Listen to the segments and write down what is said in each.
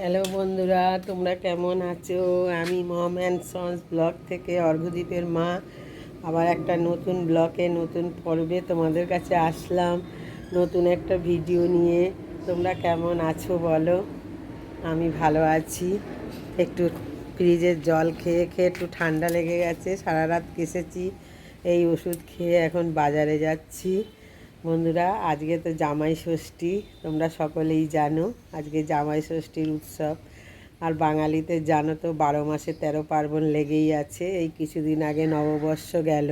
Hello বন্ধুরা, তোমরা কেমন আছো? আমি মম অ্যান্ড সন্স ব্লগ থেকে অর্ঘদ্বীপের মা। আবার একটা নতুন ব্লকে নতুন পর্বে তোমাদের কাছে আসলাম। নতুন একটা ভিডিও নিয়ে। তোমরা কেমন আছো বলো? আমি ভালো আছি। একটু ফ্রিজের জল খেয়ে খেয়ে একটু ঠান্ডা লেগে গেছে, সারা রাত কেসেছি। এই ওষুধ খেয়ে এখন বাজারে যাচ্ছি। বন্ধুরা, আজকে তো জামাই ষষ্ঠী, তোমরা সকলেই জানো, আজকে জামাই ষষ্ঠীর উৎসব। আর বাঙালিতে জানো তো, বারো মাসে তেরো পার্বণ লেগেই আছে, এই কিছুদিন আগে নববর্ষ গেল।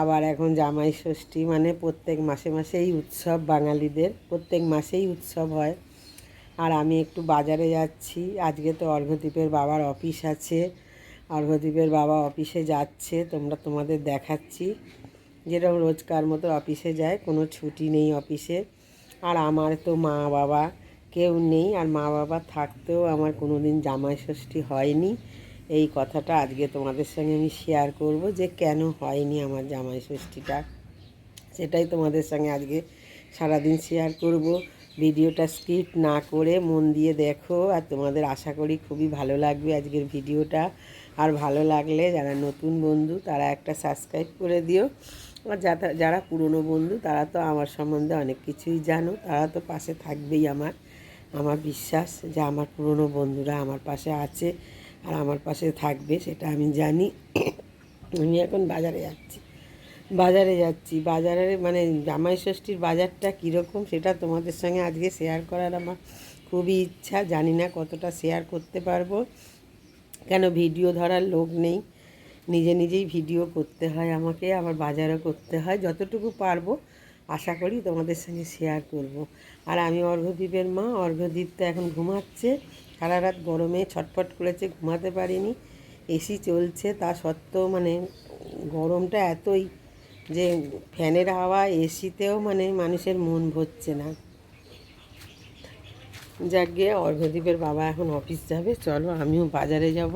আবার এখন জামাই ষষ্ঠী মানে প্রত্যেক মাসে মাসেই উৎসব বাঙালিদের, প্রত্যেক মাসেই উৎসব হয়। আর আমি একটু বাজারে যাচ্ছি, আজকে তো অর্ঘদ্বীপের বাবার অফিস আছে। অর্ঘদ্বীপের বাবা অফিসে যাচ্ছে, তোমরা তোমাদের দেখাচ্ছি। যেরকম রোজকার মতো অফিসে যায়, কোনো ছুটি নেই অফিসে। আর আমার তো মা বাবা কেউ নেই, আর মা বাবা থাকতেও আমার কোনো দিন জামাই ষষ্ঠী হয়নি। এই কথাটা আজকে তোমাদের সঙ্গে আমি শেয়ার করব যে কেন হয়নি আমার জামাই ষষ্ঠীটা। সেটাই তোমাদের সঙ্গে আজকে সারাদিন শেয়ার করব। ভিডিওটা স্কিপ না করে মন দিয়ে দেখো, আর তোমাদের আশা করি খুবই ভালো লাগবে আজকের ভিডিওটা। আর ভালো লাগলে যারা নতুন বন্ধু তারা একটা সাবস্ক্রাইব করে দিও। যারা যারা পুরনো বন্ধু, তারা তো আমার সম্বন্ধে অনেক কিছুই জানো। তারা তো পাশে থাকবেই আমার। আমার বিশ্বাস যে আমার পুরনো বন্ধুরা আমার পাশে আছে আর আমার পাশে থাকবে, সেটা আমি জানি। আমি এখন বাজারে যাচ্ছি। বাজারে যাচ্ছি। বাজারে মানে জামাই ষষ্ঠীর বাজারটা কীরকম সেটা তোমাদের সঙ্গে আজকে শেয়ার করার আমার খুবই ইচ্ছা। জানি না কতটা শেয়ার করতে পারব। কেন? ভিডিও ধরার লোক নেই। নিজে নিজেই ভিডিও করতে হয় আমাকে, আবার বাজারও করতে হয়, যতটুকু পারব আশা করি তোমাদের সঙ্গে শেয়ার করব। আর আমি অর্ঘদ্বীপের মা অর্ঘদ্বীপ তো এখন ঘুমাচ্ছে সারা রাত গরমে ছটফট করেছে, ঘুমাতে পারিনি এসি চলছে, তা সত্ত্বেও মানে গরমটা এতই যে ফ্যানের হাওয়া এসিতেও মানে মানুষের মন ভরছে না যাক গিয়ে অর্ঘদ্বীপের বাবা এখন অফিস যাবে, চলো আমিও বাজারে যাব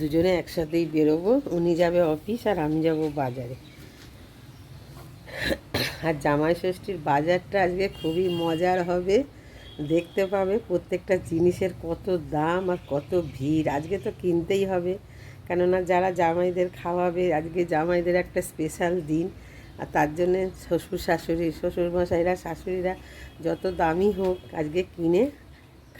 দুজনে একসাথেই বেরোবো, উনি যাবে অফিস আর আমি যাব বাজারে। আর জামাই ষষ্ঠীর বাজারটা আজকে খুবই মজার হবে। দেখতে পাবে প্রত্যেকটা জিনিসের কত দাম আর কত ভিড়। আজকে তো কিনতেই হবে, কেননা যারা জামাইদের খাওয়াবে, আজকে জামাইদের একটা স্পেশাল দিন। আর তার জন্যে শ্বশুর শাশুড়ি, শ্বশুরমশাইরা, শাশুড়িরা যত দামি হোক আজকে কিনে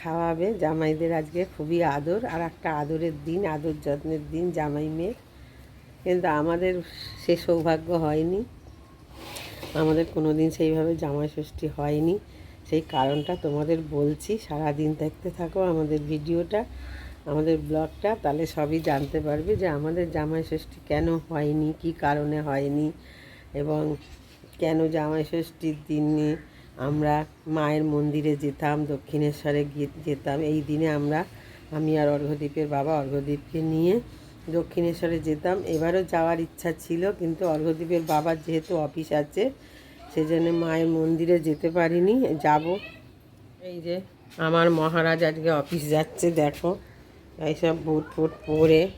খাওয়াবে। জামাইদের আজকে খুবই আদর, আর একটা আদরের দিন, আদর যত্নের দিন জামাই মেয়ের। কিন্তু আমাদের সে সৌভাগ্য হয়নি। আমাদের কোনো দিন সেইভাবে জামাই ষষ্ঠী হয়নি। সেই কারণটা তোমাদের বলছি সারা দিন দেখতে থাকো আমাদের ভিডিওটা, আমাদের ব্লগটা, তাহলে সবই জানতে পারবে যে আমাদের জামাই ষষ্ঠী কেন হয়নি, কি কারণে হয়নি, এবং কেন জামাই ষষ্ঠীর দিনে আমরা মায়ের মন্দিরে যেতাম, দক্ষিণেশ্বরে গিয়ে যেতাম। এই দিনে আমরা, আমি আর অর্ঘদ্বীপের বাবা অর্ঘদ্বীপকে নিয়ে দক্ষিণেশ্বরে যেতাম। এবারও যাওয়ার ইচ্ছা ছিল, কিন্তু অর্ঘদ্বীপের বাবার যেহেতু অফিস আছে, সেজন্য মায়ের মন্দিরে যেতে পারিনি। যাব। এই যে আমার মহারাজ আজকে অফিস যাচ্ছে, দেখো। এইসব বুট ফুট পরে,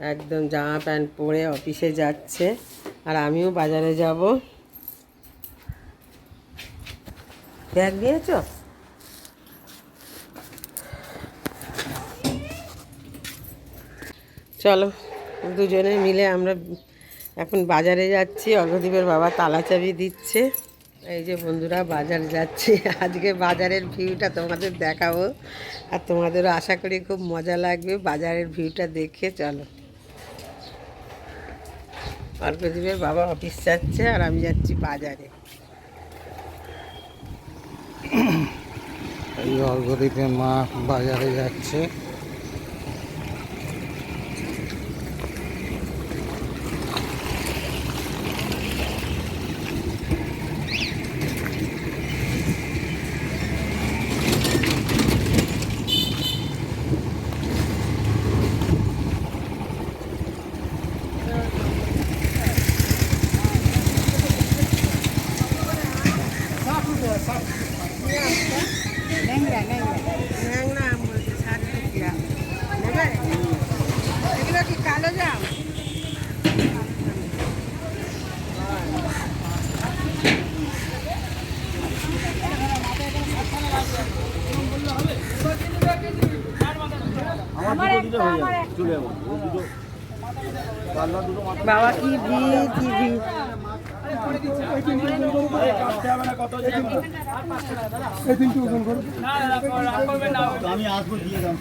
একদম জামা প্যান্ট পরে অফিসে যাচ্ছে। আর আমিও বাজারে যাব। ব্যাগ নিয়েছ? চলো, দুজনে মিলে আমরা এখন বাজারে যাচ্ছি। অর্ঘদ্বীপের বাবা তালা চাবি দিচ্ছে। এই যে বন্ধুরা, বাজার যাচ্ছি। আজকে বাজারের ভিউটা তোমাদের দেখাবো। আর তোমাদেরও আশা করি খুব মজা লাগবে বাজারের ভিউটা দেখে। চলো। অর্ঘদ্বীপের বাবা অফিস যাচ্ছে আর আমি যাচ্ছি বাজারে। এই অলগরিতে মা বাজারে যাচ্ছে ন্যাংরা আম বলছে ষাট টাকা নেবে এগুলো কি কালো জাম বাবা কি ভিড় কি ভিড় আমি আসব দিয়ে দাম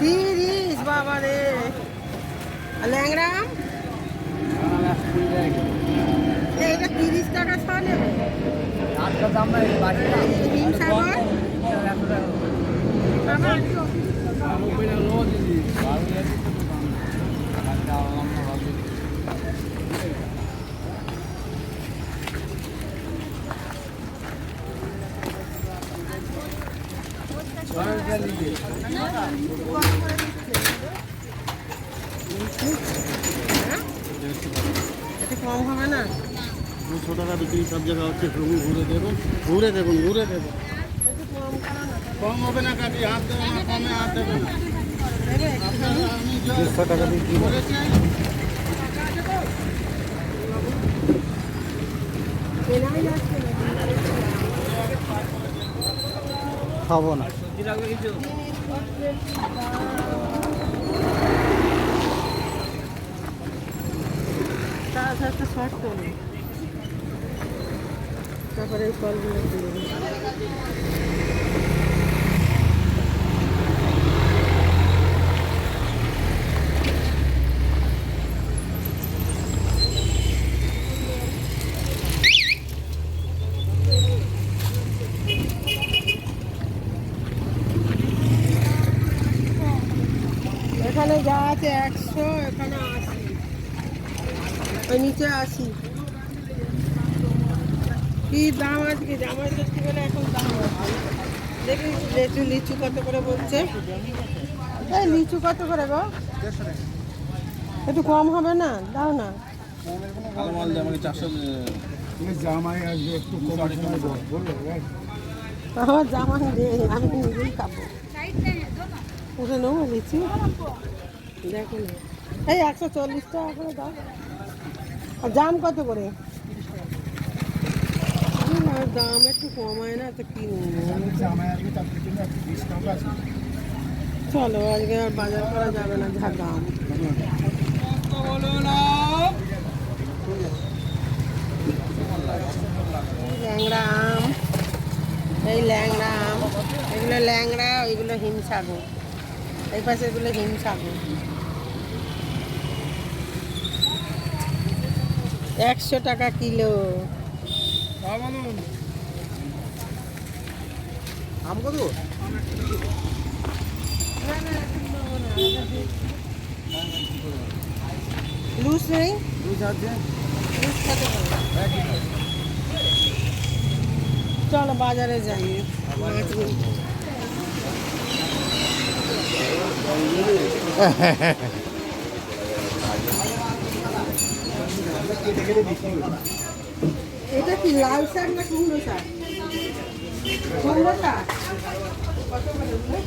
তিরিশ বাবা রে। আর ল্যাংড়া? আম? এ, এটা তিরিশ টাকা ছ নেবে। হিমসাগর একটু কম হবে না দুশো টাকা বিক্রি সব জায়গায় হচ্ছে ঘুরে ঘুরে দেবেন ঘুরে দেবেন ঘুরে দেবেন কম হবে না কাটি হাত না কমে হাত দেবেন না। আমি টাকা বিক্রি খাব না। শর্ট করুন তারপরে কলগুলো তুলে। এখানে যা আছে একশো এখানে আশি ওই নিচে আশি কি দাম আজকে? জামাই ষষ্ঠী বলে এখন দাম দেখি লিচু লিচু কত করে বলছে? এই লিচু কত করে গো? একটু কম হবে না? দাও না। আমার জামা আমি নিজেই নেব লিচু? দেখো না। এই একশো চল্লিশ টাকা করে দাও। আর জাম কত করে? না, দাম একটু কমায় না তো কি নেব? জামাই আসবে তার জন্য একটু ডিসকাউন্ট আছে চলো আজকে আর বাজার করা যাবে না যা দাম। ল্যাংড়া আম এই ল্যাংড়া আম এগুলো ল্যাংড়া ওইগুলো হিমসাগর। এই পাশে এগুলো হিমসাগর। একশো টাকা কিলো। আম কত লুজ নেই আছে লুজ করে? চলো বাজারে যাই মাছ। এটা কি লাল শাক না কুমড়ো শাক? কুমড়ো শাক? কত করে ওগুলো?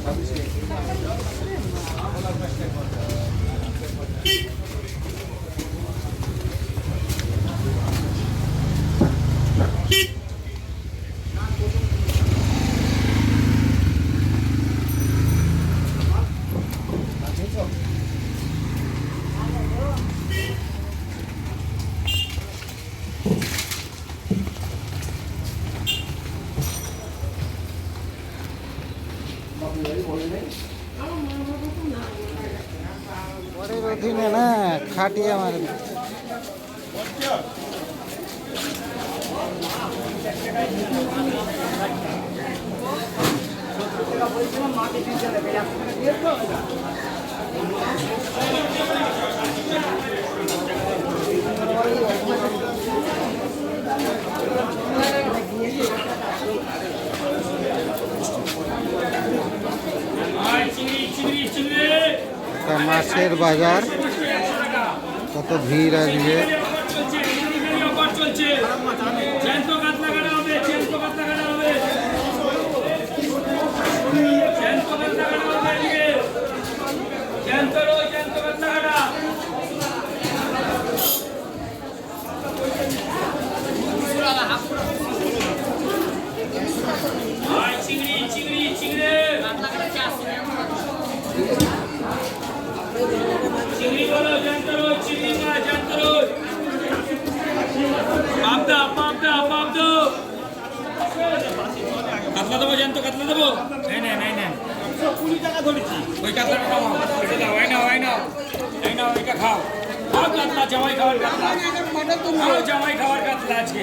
পরের অধীনে না খাটিয়ে আমার। মাছের বাজার। কত ভিড় আজকে অফার চলছে জ্যান্ত কাতলা কাটা হবে জ্যান্ত কাতলা কাটা হবে জ্যান্ত কাতলা কাটা হবে আজকে জ্যান্ত রোজ জ্যান্ত কাতলা কাটা ভাই চিংড়ি চিংড়ি চিংড়ি চিংড়ি বলো জ্যান্ত রোজ চিংড়ি মাছ জ্যান্ত রোজ পাবদা পাবদা পাবদা কাতলা কাতলা দেবো কুড়ি টাকা ধরেছি ওই কাতলাটা খাও ওই নাও ওই নাও এই নাও খাও খাও কাতলা জামাই খাওয়ার কাতলা খাও জামাই খাওয়ার কাতলা আজকে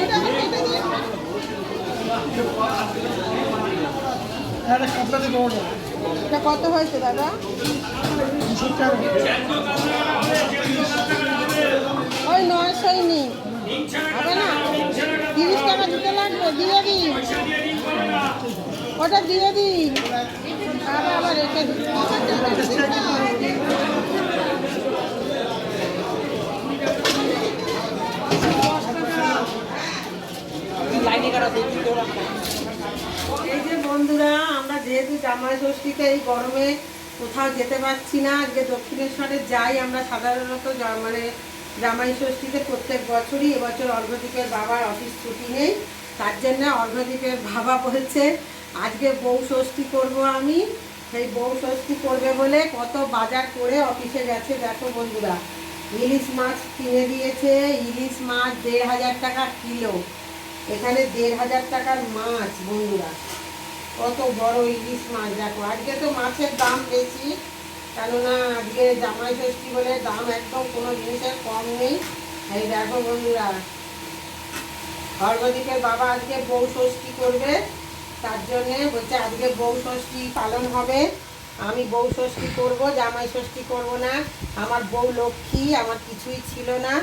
এটা কত হয়েছে, দাদা? ওই নয়শোই নি হবে না? তিরিশ টাকা দিতে লাগবে, দিয়ে দিন। ওটা দিয়ে দিন। আবার আবার রেখে দিন। এই যে বন্ধুরা, আমরা যেহেতু জামাই ষষ্ঠীতে এই গরমে কোথাও যেতে পারছি না। আজকে দক্ষিণেশ্বরে যাই আমরা সাধারণত মানে জামাই ষষ্ঠীতে প্রত্যেক বছরই, এবছর অর্ঘদ্বীপের বাবার অফিস ছুটি নেই। তার জন্য অর্ঘদ্বীপের বাবা বলছে, আজকে বউ ষষ্ঠী করব আমি। সেই বউ ষষ্ঠী করবে বলে কত বাজার করে অফিসে গেছে। দেখো বন্ধুরা, ইলিশ মাছ কিনে দিয়েছে। ইলিশ মাছ দেড় হাজার টাকা কিলো। এখানে দেড় হাজার টাকার মাছ বন্ধুরা। কত বড় ইলিশ মাছ, দেখো। আজকে তো মাছের দাম বেশি, কেননা আজকে জামাই ষষ্ঠী বলে দাম একদম কোনো জিনিসের কম নেই। এই দেখো বন্ধুরা সর্বদিকের বাবা আজকে বউ ষষ্ঠী করবে, তার জন্যে বলছে আজকে বউ ষষ্ঠী পালন হবে। আমি বউ ষষ্ঠী করব, জামাই ষষ্ঠী করব না। আমার বউ লক্ষ্মী, আমার কিছুই ছিল না।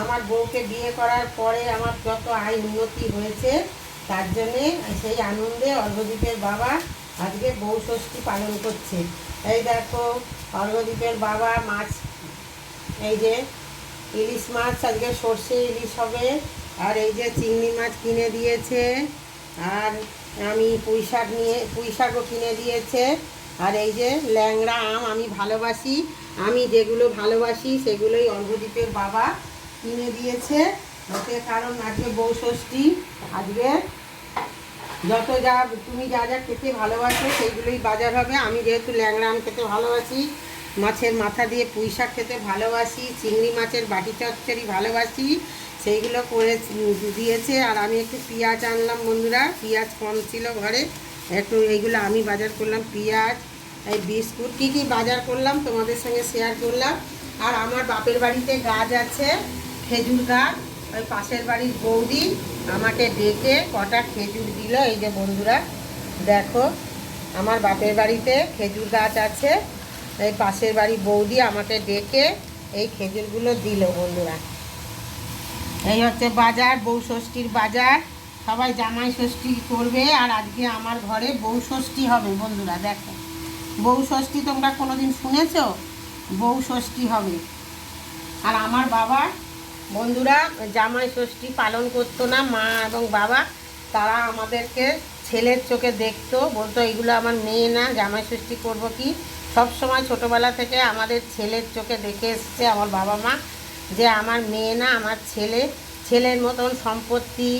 আমার বউকে বিয়ে করার পরে আমার যত আয় উন্নতি হয়েছে, তার জন্যে সেই আনন্দে অর্ঘদ্বীপের বাবা আজকে বউ ষষ্ঠী পালন করছে। এই দেখো অর্ঘদ্বীপের বাবা মাছ, এই যে ইলিশ মাছ, আজকে সর্ষে ইলিশ হবে। আর এই যে চিংড়ি মাছ কিনে দিয়েছে। আর আমি পুঁই শাক নিয়ে, পুঁই শাকও কিনে দিয়েছে। আর এই যে ল্যাংড়া আম আমি ভালোবাসি। আমি যেগুলো ভালোবাসি, সেগুলোই অর্ঘদ্বীপের বাবা কিনে দিয়েছে। ওতে কারণ আজকে বউ ষষ্ঠী। আজকে যত যা, তুমি যা যা খেতে ভালোবাসো সেইগুলোই বাজার হবে। আমি যেহেতু ল্যাংড়া আম খেতে ভালোবাসি, মাছের মাথা দিয়ে পুঁই শাক খেতে ভালোবাসি, চিংড়ি মাছের বাটি চচ্চড়ি ভালোবাসি, সেইগুলো করে দিয়েছে। আর আমি একটু পেঁয়াজ আনলাম বন্ধুরা, পেঁয়াজ কম ছিল ঘরে। একটু এইগুলো আমি বাজার করলাম, পেঁয়াজ, এই বিস্কুট, কী কী বাজার করলাম তোমাদের সঙ্গে শেয়ার করলাম। আর আমার বাপের বাড়িতে গাছ আছে খেজুর গাছ, ওই পাশের বাড়ির বৌদি আমাকে ডেকে কটা খেজুর দিল। এই যে বন্ধুরা, দেখো, আমার বাপের বাড়িতে খেজুর গাছ আছে। এই পাশের বাড়ি বৌদি আমাকে ডেকে এই খেজুরগুলো দিল বন্ধুরা। এই হচ্ছে বাজার, বউ ষষ্ঠীর বাজার। সবাই জামাই ষষ্ঠী করবে, আর আজকে আমার ঘরে বউ ষষ্ঠী হবে বন্ধুরা, দেখো। বউ ষষ্ঠী তোমরা কোনোদিন শুনেছো? বউ ষষ্ঠী হবে। আর আমার বাবা বন্ধুরা, জামাই ষষ্ঠী পালন করতো না মা এবং বাবা। তারা আমাদেরকে ছেলের চোখে দেখতো, বলতো এগুলো আমার মেয়ে না, জামাই ষষ্ঠী করব কি? সব সময় ছোটোবেলা থেকে আমাদের ছেলের চোখে দেখে এসছে আমার বাবা মা, যে আমার মেয়ে না, আমার ছেলে। ছেলের মতন সম্পত্তি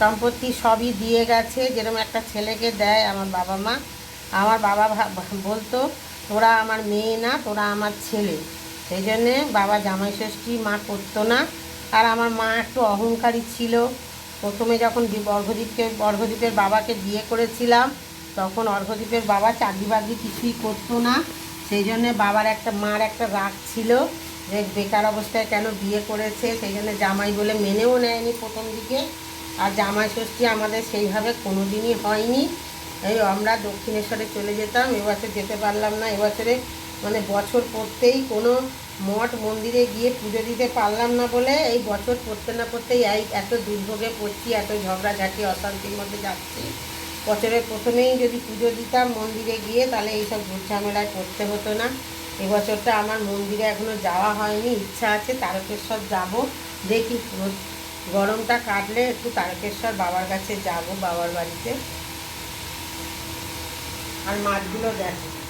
সম্পত্তি সবই দিয়ে গেছে, যেরকম একটা ছেলেকে দেয় আমার বাবা মা। আমার বাবা বলতো, তোরা আমার মেয়ে না, তোরা আমার ছেলে। সেই জন্যে বাবা জামাই ষষ্ঠী মা করতো না। আর আমার মা একটু অহংকারী ছিল। প্রথমে যখন অর্ঘদ্বীপকে অর্ঘদ্বীপের বাবাকে বিয়ে করেছিলাম, তখন অর্ঘদ্বীপের বাবা চাকরি বাকরি কিছুই করতো না। সেই জন্যে বাবার একটা মার একটা রাগ ছিল যে বেকার অবস্থায় কেন বিয়ে করেছে, সেই জন্য জামাই বলে মেনেও নেয়নি প্রথম দিকে। আর জামাই ষষ্ঠী আমাদের সেইভাবে কোনো দিনই হয়নি। এই আমরা দক্ষিণেশ্বরে চলে যেতাম এবছর যেতে পারলাম না। এবছরে মানে বছর পড়তেই কোনো মঠ মন্দিরে গিয়ে পুজো দিতে পারলাম না বলে এই বছর পড়তে না পড়তেই এই এত দুর্ভোগে পড়ছি, এত ঝগড়াঝাটি, অশান্তির মধ্যে যাচ্ছি। বছরের প্রথমেই যদি পুজো দিতাম মন্দিরে গিয়ে, তাহলে এইসব ঝামেলায় পড়তে হতো না। এবছরটা আমার মন্দিরে এখনও যাওয়া হয়নি, ইচ্ছা আছে তারকেশ্বর যাব। দেখি গরমটা কাটলে একটু তারকেশ্বর বাবার কাছে যাব, বাবার বাড়িতে। আর মাছগুলো দেখো যে ইলিশ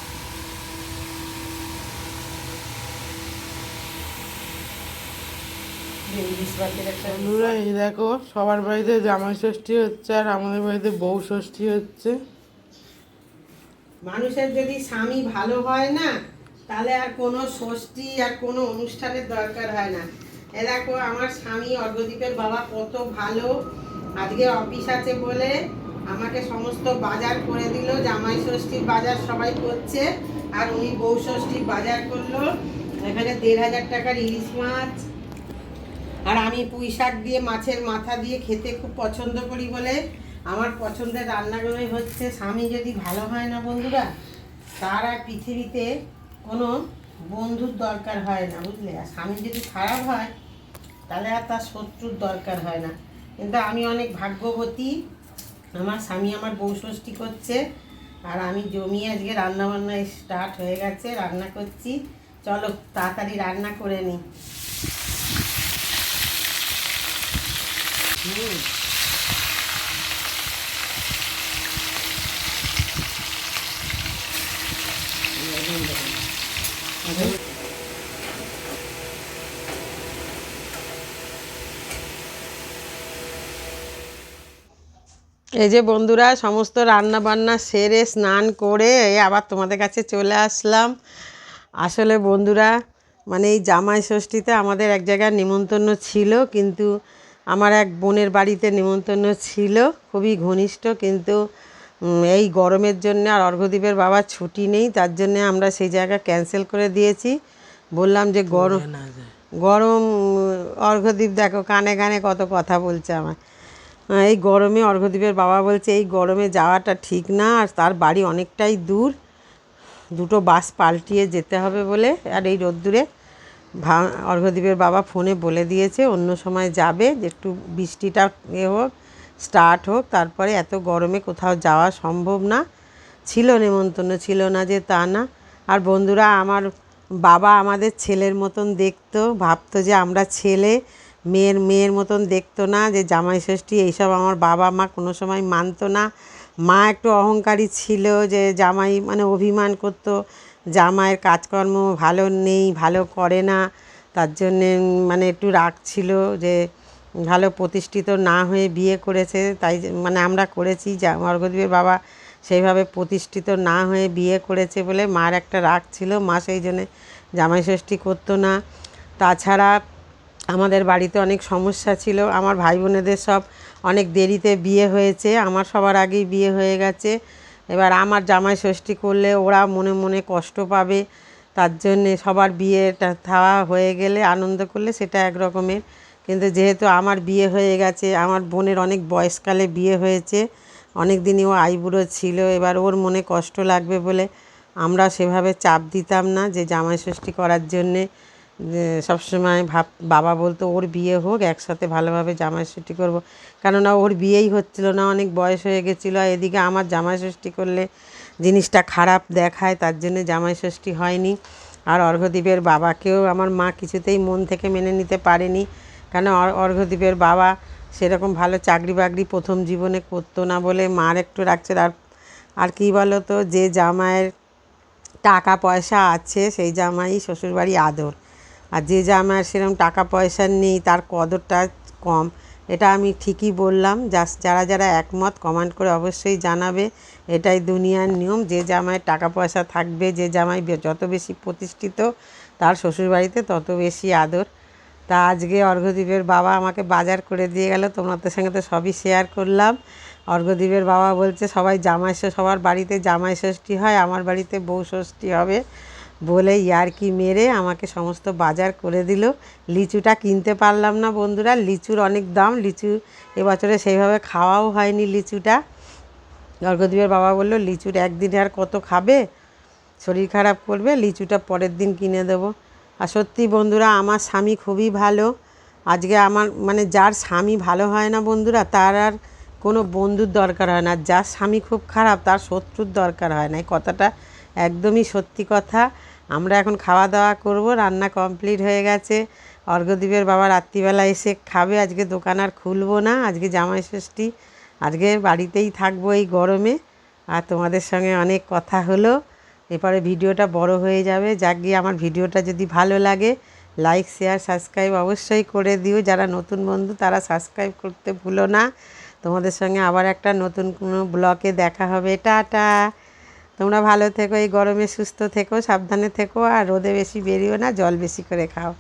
মাছের একটা বন্ধুরা, এই দেখো, সবার বাড়িতে জামাই ষষ্ঠী হচ্ছে আর আমাদের বাড়িতে বউ ষষ্ঠী হচ্ছে। মানুষের যদি স্বামী ভালো হয় না, তাহলে আর কোনো ষষ্ঠী আর কোনো অনুষ্ঠানের দরকার হয় না। এ দেখো, আমার স্বামী অর্ঘদ্বীপের বাবা কত ভালো। আজকে অফিস আছে বলে আমাকে সমস্ত বাজার করে দিল, জামাই ষষ্ঠীর বাজার সবাই করছে, আর উনি বউ ষষ্ঠীর বাজার করল। এখানে দেড় হাজার টাকার ইলিশ মাছ আর আমি পুঁই শাক দিয়ে, মাছের মাথা দিয়ে খেতে খুব পছন্দ করি বলে আমার পছন্দের রান্নাগুলোই হচ্ছে স্বামী যদি ভালো হয় না বন্ধুরা, তার আর পৃথিবীতে কোনো বন্ধুর দরকার হয় না, বুঝলে? আর স্বামী যদি খারাপ হয়, তাহলে আর তার শত্রুর দরকার হয় না। কিন্তু আমি অনেক ভাগ্যবতী, আমার স্বামী আমার বউ ষষ্ঠী করছে, আর আমি জমি আজকে রান্না বান্না স্টার্ট হয়ে গেছে, রান্না করছি। চলো, তাড়াতাড়ি রান্না করে নিই। এই যে বন্ধুরা, সমস্ত রান্না বান্না সেরে স্নান করে আবার তোমাদের কাছে চলে আসলাম। আসলে বন্ধুরা মানে এই জামাই ষষ্ঠীতে আমাদের এক জায়গায় নিমন্ত্রণ ছিল, কিন্তু আমার এক বোনের বাড়িতে নিমন্ত্রণ ছিল খুবই ঘনিষ্ঠ কিন্তু এই গরমের জন্য আর অর্ঘদ্বীপের বাবার ছুটি নেই তার জন্য আমরা সেই জায়গা ক্যান্সেল করে দিয়েছি। বললাম যে গরম গরম অর্ঘদ্বীপ দেখো কানে কানে কত কথা বলছে আমার। এই গরমে অর্ঘদ্বীপের বাবা বলছে এই গরমে যাওয়াটা ঠিক না আর তার বাড়ি অনেকটাই দূর দুটো বাস পাল্টিয়ে যেতে হবে বলে আর এই রোদ্দুরে ভা অর্ঘদ্বীপের বাবা ফোনে বলে দিয়েছে, অন্য সময় যাবে যে একটু বৃষ্টিটা এ হোক স্টার্ট হোক, তারপরে এত গরমে কোথাও যাওয়া সম্ভব না। ছিল নেমন্তন্ন, ছিল না যে তা না। আর বন্ধুরা, আমার বাবা আমাদের ছেলের মতন দেখতো, ভাবতো যে আমরা ছেলে, মেয়ের মেয়ের মতন দেখতো না, যে জামাই ষষ্ঠী, এইসব আমার বাবা মা কোনো সময় মানতো না। মা একটু অহংকারী ছিল, যে জামাই মানে অভিমান করতো জামাইয়ের কাজকর্ম ভালো নেই, ভালো করে না। তার জন্যে মানে একটু রাগ ছিল যে ভালো প্রতিষ্ঠিত না হয়ে বিয়ে করেছে। তাই মানে আমরা করেছি, যা অর্ঘদ্বীপের বাবা সেইভাবে প্রতিষ্ঠিত না হয়ে বিয়ে করেছে বলে মার একটা রাগ ছিল। মা সেই জন্যে জামাই ষষ্ঠী করতো না। তাছাড়া আমাদের বাড়িতে অনেক সমস্যা ছিল। আমার ভাই বোনেদের সব অনেক দেরিতে বিয়ে হয়েছে। আমার সবার আগেই বিয়ে হয়ে গেছে। এবার আমার জামাই ষষ্ঠী করলে ওরা মনে মনে কষ্ট পাবে। তার জন্যে সবার বিয়েটা থাওয়া হয়ে গেলে আনন্দ করলে সেটা এক রকমের। কিন্তু যেহেতু আমার বিয়ে হয়ে গেছে, আমার বোনের অনেক বয়সকালে বিয়ে হয়েছে, অনেক দিনই ও আইবুড়ো ছিল, এবার ওর মনে কষ্ট লাগবে বলে আমরা সেভাবে চাপ দিতাম না যে জামাই ষষ্ঠী করার জন্যে। সবসময় ভাব, বাবা বলতো, ওর বিয়ে হোক, একসাথে ভালোভাবে জামাই ষষ্ঠী করব। কেননা ওর বিয়েই হচ্ছিল না, অনেক বয়স হয়ে গেছিল। এদিকে আমার জামাই ষষ্ঠী করলে জিনিসটা খারাপ দেখায়, তার জন্য জামাই ষষ্ঠী হয়নি। আর অর্ঘদ্বীপের বাবাকেও আমার মা কিছুতেই মন থেকে মেনে নিতে পারেনি। কেন অর- অর্ঘদ্বীপের বাবা সেরকম ভালো চাকরি বাকরি প্রথম জীবনে করতো না বলে মার একটু রাখছে। আর আর কী বলো তো যে জামাইয়ের টাকা পয়সা আছে, সেই জামাই শ্বশুরবাড়ি আদর। আর যে জামাইয়ের সেরকম টাকা পয়সা নেই, তার কদরটা কম। এটা আমি ঠিকই বললাম। জাস্ট যারা যারা একমত, কমেন্ট করে অবশ্যই জানাবে। এটাই দুনিয়ার নিয়ম। যে জামাইয়ের টাকা পয়সা থাকবে, যে জামাই যত বেশি প্রতিষ্ঠিত, তার শ্বশুরবাড়িতে তত বেশি আদর। তা আজকে অর্ঘদ্বীপের বাবা আমাকে বাজার করে দিয়ে গেল। তোমাদের সঙ্গে তো সবই শেয়ার করলাম। অর্ঘদ্বীপের বাবা বলছে, সবাই জামাই সবার বাড়িতে জামাই ষষ্ঠী হয়, আমার বাড়িতে বউ ষষ্ঠী হবে। বলে ইয়ারকি মেরে আমাকে সমস্ত বাজার করে দিল। লিচুটা কিনতে পারলাম না বন্ধুরা, লিচুর অনেক দাম, লিচু এবছরে সেইভাবে খাওয়াও হয়নি লিচুটা। অর্ঘদ্বীপের বাবা বলল, লিচুর একদিনে আর কত খাবে? শরীর খারাপ করবে, লিচুটা পরের দিন কিনে দেবো। আর সত্যি বন্ধুরা, আমার স্বামী খুবই ভালো। আজকে আমার মানে যার স্বামী ভালো হয় না বন্ধুরা, তার আর কোনো বন্ধুর দরকার হয় না। যার স্বামী খুব খারাপ, তার শত্রুর দরকার হয় না। এই কথাটা একদমই সত্যি কথা। আমরা এখন খাওয়া দাওয়া করব, রান্না কমপ্লিট হয়ে গেছে। অর্ঘদ্বীপের বাবা রাত্রিবেলা এসে খাবে, আজকে দোকান আর খুলবো না, আজকে জামাই ষষ্ঠী, আজকে বাড়িতেই থাকব এই গরমে। আর তোমাদের সঙ্গে অনেক কথা হলো, এরপরে ভিডিওটা বড় হয়ে যাবে। যাক গিয়ে আমার ভিডিওটা যদি ভালো লাগে, লাইক, শেয়ার, সাবস্ক্রাইব অবশ্যই করে দিও। যারা নতুন বন্ধু, তারা সাবস্ক্রাইব করতে ভুলো না। তোমাদের সঙ্গে আবার একটা নতুন কোনো ব্লগে দেখা হবে। টাটা! তোমরা ভালো থেকো, এই গরমে সুস্থ থেকো, সাবধানে থেকো, আর রোদে বেশি বেরিও না, জল বেশি করে খাও।